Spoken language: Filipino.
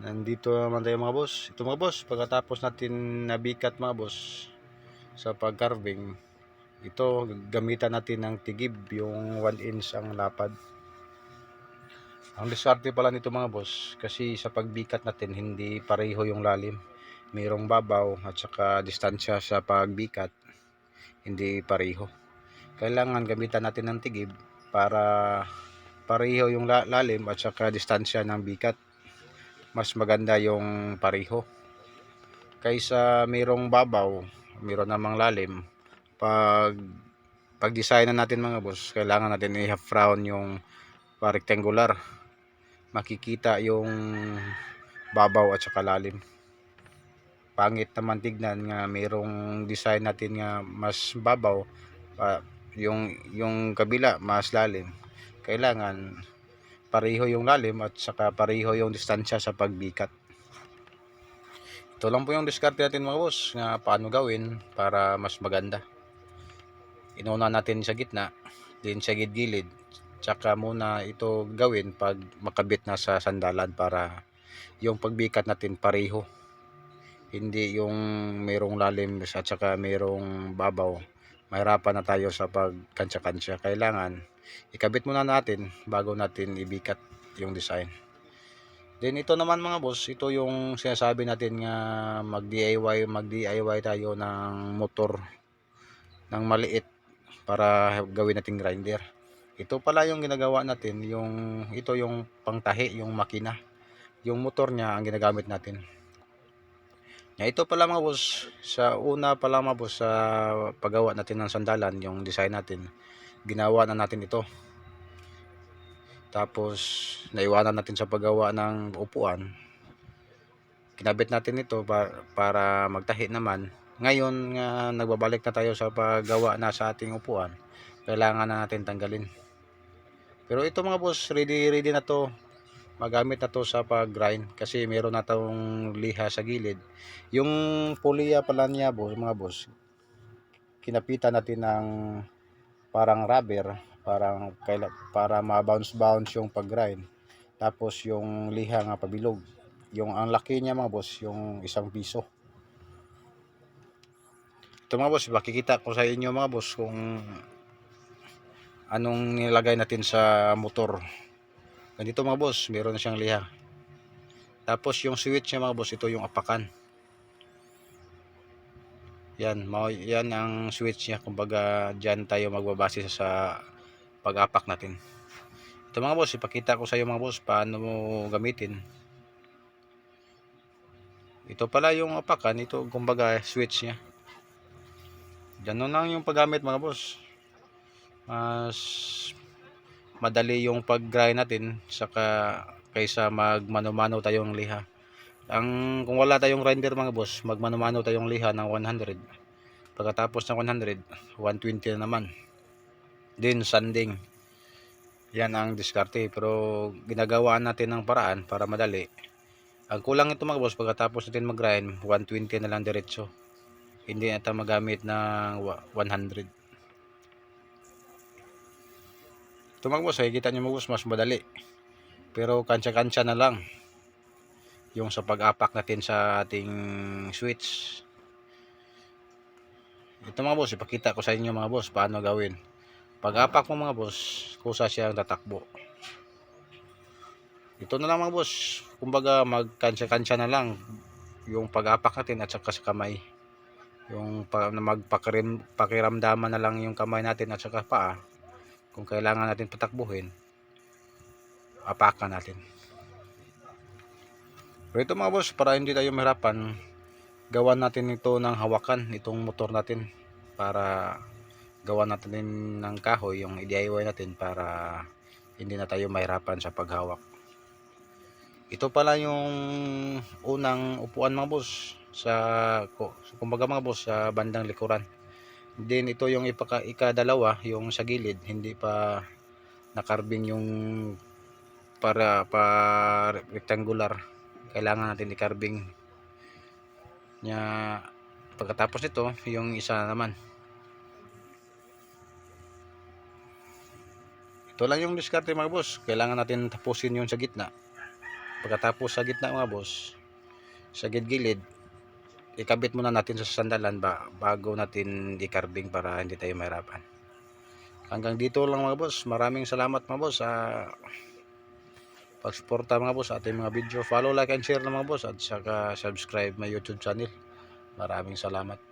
Nandito naman tayo mga boss. Ito mga boss, pagkatapos natin nabikat mga boss sa pag-carving, ito gamitan natin ng tigib, yung 1 inch ang lapad. Ang diskarte pala nito mga boss, kasi sa pagbikat natin hindi pareho yung lalim. Mayroong babaw at saka distansya sa pagbikat, hindi pareho. Kailangan gamitan natin ng tigib para pareho yung la- lalim at saka distansya ng bikat mas maganda yung pareho. Kaysa mayroong babaw, mayroon namang lalim, pag pag design natin mga boss, kailangan natin i-half round yung rectangular. Makikita yung babaw at saka lalim. Pangit naman tignan nga mayroong design natin nga mas babaw, pa, yung yung kabila mas lalim. Kailangan pareho yung lalim at saka pareho yung distansya sa pagbikat. Ito lang po yung diskarte natin mga boss nga paano gawin para mas maganda. Inuna natin sa gitna, din sa gilid tsaka muna ito gawin pag makabit na sa sandalan para yung pagbikat natin pareho. Hindi yung mayroong lalim at saka mayroong babaw. Mahirapan na tayo sa pagkansya-kansya. Kailangan ikabit muna natin bago natin ibikat yung design. Then ito naman mga boss, ito yung sinasabi natin nga mag DIY, mag DIY tayo ng motor ng maliit para gawin nating grinder. Ito pala yung ginagawa natin, yung ito yung pangtahi, yung makina. Yung motor niya ang ginagamit natin. Ito pala mga boss, sa una pala mga boss sa paggawa natin ng sandalan, yung design natin ginawa na natin ito. Tapos naiwanan natin sa paggawa ng upuan. Kinabit natin ito para, para magtahi naman. Ngayon nga nagbabalik na tayo sa paggawa na sa ating upuan. Kailangan na natin tanggalin. Pero ito mga boss ready ready na to magamit na to sa pag grind kasi meron na tong liha sa gilid. Yung puliya pala niya boss mga boss kinapitan natin ng parang rubber parang kaila, para ma-bounce bounce yung pag-grind. Tapos yung liha nga pabilog. Yung ang laki niya mga boss yung isang piso. Ito mga boss makikita ko sa inyo mga boss kung anong nilagay natin sa motor ganito mga boss meron na siyang liha tapos yung switch niya mga boss ito yung apakan yan, yan ang switch niya. Kumbaga, diyan tayo magbabase sa pag-apak natin. Ito mga boss, ipakita ko sa iyo mga boss paano mo gamitin. Ito pala yung apakan, ito kumbaga switch niya. Ganun lang yung paggamit mga boss. Mas madali yung pag-grind natin saka kaysa magmano-mano tayong liha. Ang kung wala tayong grinder mga boss, magmano-mano tayong liha ng 100. Pagkatapos ng 100, 120 na naman. Din sanding. Yan ang diskarte pero ginagawa natin ng paraan para madali. Ang kulang ito mga boss pagkatapos natin mag-grind, 120 na lang diretso. Hindi na tayo magamit ng 100. Mga boss, kita nyo mga boss, mas madali. Pero kansya-kansya na lang. Yung sa pag-apak natin sa ating switch. Ito mga boss ipakita ko sa inyo mga boss paano gawin. Pag-apak mo mga boss kusa siyang tatakbo. Ito na lang mga boss kumbaga magkansya-kansya na lang yung pag-apak natin at saka sa kamay. Yung pa, magpakiram pakiramdaman na lang yung kamay natin at saka paa kung kailangan natin patakbuhin apakan natin pero ito mga boss, para hindi tayo mahirapan, gawan natin ito ng hawakan, itong motor natin. Para gawan natin ng kahoy, yung i-DIY natin para hindi na tayo mahirapan sa paghawak. Ito pala yung unang upuan mga boss sa kumbaga mga boss sa bandang likuran. Then ito yung ipaka, ikadalawa, yung sa gilid, hindi pa nakarbing yung para pa rectangular. Kailangan natin i-carving nya pagkatapos nito yung isa naman. Ito lang yung diskarte mga boss. Kailangan natin tapusin yung sa gitna. Pagkatapos sa gitna mga boss sa gilid ikabit muna natin sa sandalan ba bago natin i-carving para hindi tayo mahirapan. Hanggang dito lang mga boss. Maraming salamat mga boss sa pagsuporta mga boss sa ating mga video. Follow like and share na mga boss at saka subscribe my youtube channel. Maraming salamat